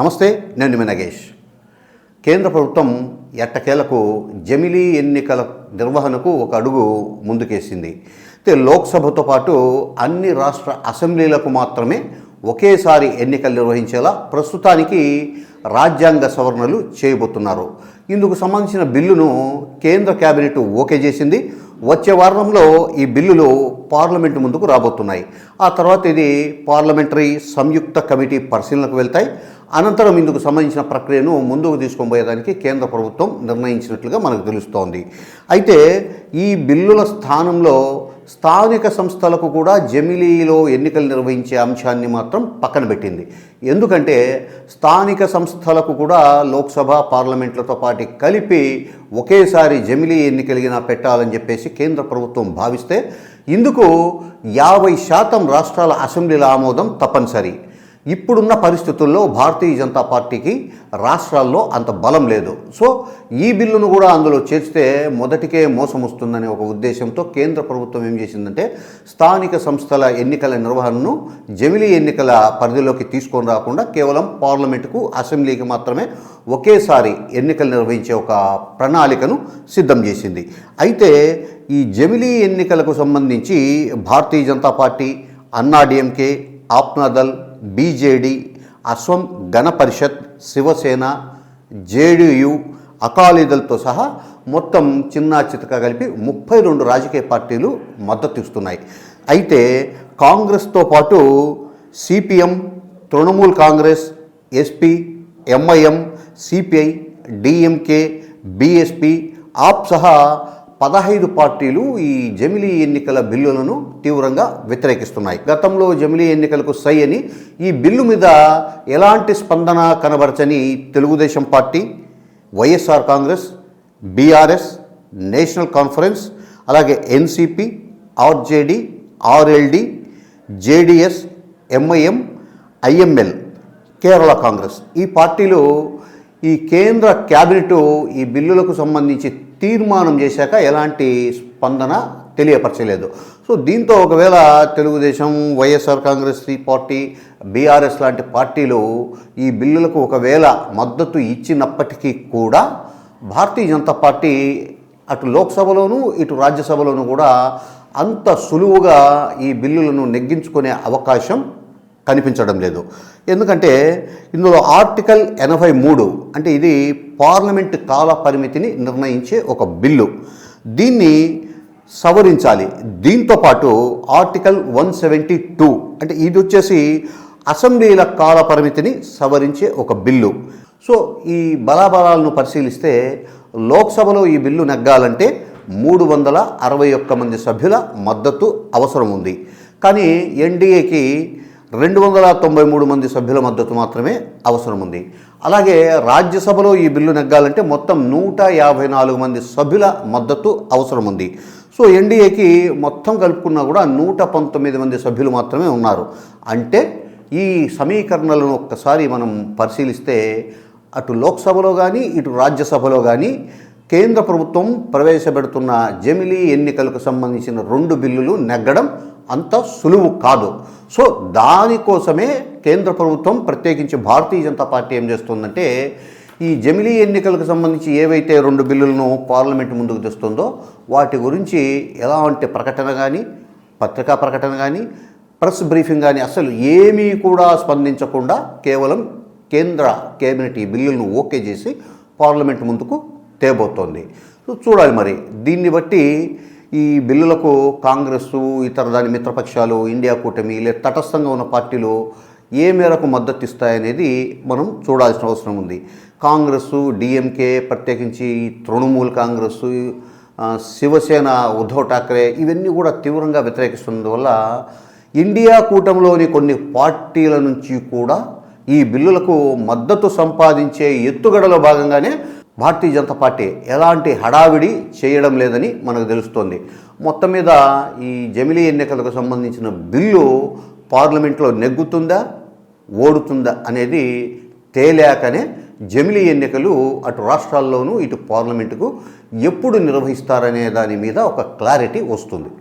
నమస్తే నేను మీ నగేష్. కేంద్ర ప్రభుత్వం ఎట్టకేలకు జమిలీ ఎన్నికల నిర్వహణకు ఒక అడుగు ముందుకేసింది. అయితే లోక్సభతో పాటు అన్ని రాష్ట్ర అసెంబ్లీలకు మాత్రమే ఒకేసారి ఎన్నికలు నిర్వహించేలా ప్రస్తుతానికి రాజ్యాంగ సవరణలు చేయబోతున్నారు. ఇందుకు సంబంధించిన బిల్లును కేంద్ర కేబినెట్ ఓకే చేసింది. వచ్చే వారంలో ఈ బిల్లులు పార్లమెంట్ ముందుకు రాబోతున్నాయి. ఆ తర్వాత ఇది పార్లమెంటరీ సంయుక్త కమిటీ పరిశీలనకు వెళ్తాయి. అనంతరం ఇందుకు సంబంధించిన ప్రక్రియను ముందుకు తీసుకొని కేంద్ర ప్రభుత్వం నిర్ణయించినట్లుగా మనకు తెలుస్తోంది. అయితే ఈ బిల్లుల స్థానంలో స్థానిక సంస్థలకు కూడా జమిలీలో ఎన్నికలు నిర్వహించే అంశాన్ని మాత్రం పక్కన పెట్టింది. ఎందుకంటే స్థానిక సంస్థలకు కూడా లోక్సభ పార్లమెంట్లతో పాటు కలిపి ఒకేసారి జమిలీ ఎన్నికలిగిన పెట్టాలని చెప్పేసి కేంద్ర ప్రభుత్వం భావిస్తే ఇందుకు యాభై శాతం రాష్ట్రాల అసెంబ్లీల ఆమోదం తప్పనిసరి. ఇప్పుడున్న పరిస్థితుల్లో భారతీయ జనతా పార్టీకి రాష్ట్రాల్లో అంత బలం లేదు. సో ఈ బిల్లును కూడా అందులో చేర్చితే మొదటికే మోసం వస్తుందనే ఒక ఉద్దేశంతో కేంద్ర ప్రభుత్వం ఏం చేసిందంటే స్థానిక సంస్థల ఎన్నికల నిర్వహణను జమిలీ ఎన్నికల పరిధిలోకి తీసుకొని రాకుండా కేవలం పార్లమెంటుకు అసెంబ్లీకి మాత్రమే ఒకేసారి ఎన్నికలు నిర్వహించే ఒక ప్రణాళికను సిద్ధం చేసింది. అయితే ఈ జమిలీ ఎన్నికలకు సంబంధించి భారతీయ జనతా పార్టీ అన్నాడీఎంకే ఆప్నాదల్ బీజేడీ అస్వం గణ పరిషత్ శివసేన జేడీయు అకాలీదళ్తో సహా మొత్తం చిన్న చితక కలిపి ముప్పై రెండు రాజకీయ పార్టీలు మద్దతు ఇస్తున్నాయి అయితే కాంగ్రెస్తో పాటు CPM Trinamool Congress SP MIM CPI DMK BSP AAP సహా పదహైదు పార్టీలు ఈ జమిలీ ఎన్నికల బిల్లులను తీవ్రంగా వ్యతిరేకిస్తున్నాయి. గతంలో జమిలీ ఎన్నికలకు సై అని ఈ బిల్లు మీద ఎలాంటి స్పందన కనబరచని Telugu Desam Party YSR Congress BRS National Conference అలాగే NCP RJD RLD JDS MIM IML Kerala Congress ఈ పార్టీలు ఈ కేంద్ర క్యాబినెట్ ఈ బిల్లులకు సంబంధించి తీర్మానం చేశాక ఎలాంటి స్పందన తెలియపరచలేదు. సో దీంతో ఒకవేళ Telugu Desam YSR Congress Party BRS లాంటి పార్టీలు ఈ బిల్లులకు ఒకవేళ మద్దతు ఇచ్చినప్పటికీ కూడా భారతీయ జనతా పార్టీ అటు లోక్సభలోను ఇటు రాజ్యసభలోను కూడా అంత సులువుగా ఈ బిల్లులను నెగ్గించుకునే అవకాశం కనిపించడం లేదు. ఎందుకంటే ఇందులో ఆర్టికల్ ఎనభై మూడు అంటే ఇది పార్లమెంట్ కాల పరిమితిని నిర్ణయించే ఒక బిల్లు. దీన్ని సవరించాలి. దీంతో పాటు ఆర్టికల్ వన్ సెవెంటీ టూ అంటే ఇది వచ్చేసి అసెంబ్లీల కాల పరిమితిని సవరించే ఒక బిల్లు. సో ఈ బలాబలాలను పరిశీలిస్తే లోక్సభలో ఈ బిల్లు నెగ్గాలంటే మూడు వందల అరవై ఒక్క మంది సభ్యుల మద్దతు అవసరం ఉంది. కానీ ఎన్డీఏకి రెండు వందల తొంభై మూడు మంది సభ్యుల మద్దతు మాత్రమే అవసరం ఉంది. అలాగే రాజ్యసభలో ఈ బిల్లు నెగ్గాలంటే మొత్తం నూట యాభై నాలుగు మంది సభ్యుల మద్దతు అవసరం ఉంది. సో ఎన్డీఏకి మొత్తం కలుపుకున్నా కూడా నూట పంతొమ్మిది మంది సభ్యులు మాత్రమే ఉన్నారు. అంటే ఈ సమీకరణలను ఒక్కసారి మనం పరిశీలిస్తే అటు లోక్సభలో కానీ ఇటు రాజ్యసభలో కానీ కేంద్ర ప్రభుత్వం ప్రవేశపెడుతున్న జమిలీ ఎన్నికలకు సంబంధించిన రెండు బిల్లులు నెగ్గడం అంత సులువు కాదు. సో దానికోసమే కేంద్ర ప్రభుత్వం ప్రత్యేకించి భారతీయ జనతా పార్టీ ఏం చేస్తుందంటే ఈ జమిలీ ఎన్నికలకు సంబంధించి ఏవైతే రెండు బిల్లులను పార్లమెంట్ ముందుకు తెస్తుందో వాటి గురించి ఎలాంటి ప్రకటన కానీ పత్రికా ప్రకటన కానీ ప్రెస్ బ్రీఫింగ్ కానీ అసలు ఏమీ కూడా స్పందించకుండా కేవలం కేంద్ర కేబినెట్ ఈ బిల్లులను ఓకే చేసి పార్లమెంట్ ముందుకు తేబోతోంది. సో చూడాలి మరి. దీన్ని బట్టి ఈ బిల్లులకు కాంగ్రెస్ ఇతర దాని మిత్రపక్షాలు ఇండియా కూటమి లేదా తటస్థంగా ఉన్న పార్టీలు ఏ మేరకు మద్దతు ఇస్తాయనేది మనం చూడాల్సిన అవసరం ఉంది. కాంగ్రెస్ డిఎంకే ప్రత్యేకించి తృణమూల్ కాంగ్రెస్ శివసేన ఉద్ధవ్ ఠాక్రే ఇవన్నీ కూడా తీవ్రంగా వ్యతిరేకిస్తున్నందువల్ల ఇండియా కూటమిలోని కొన్ని పార్టీల నుంచి కూడా ఈ బిల్లులకు మద్దతు సంపాదించే ఎత్తుగడలో భాగంగానే భారతీయ జనతా పార్టీ ఎలాంటి హడావిడి చేయడం లేదని మనకు తెలుస్తోంది. మొత్తం మీద ఈ జమిలీ ఎన్నికలకు సంబంధించిన బిల్లు పార్లమెంట్లో నెగ్గుతుందా ఓడుతుందా అనేది తేలాకనే జమిలీ ఎన్నికలు అటు రాష్ట్రాల్లోనూ ఇటు పార్లమెంటుకు ఎప్పుడు నిర్వహిస్తారనే దాని మీద ఒక క్లారిటీ వస్తుంది.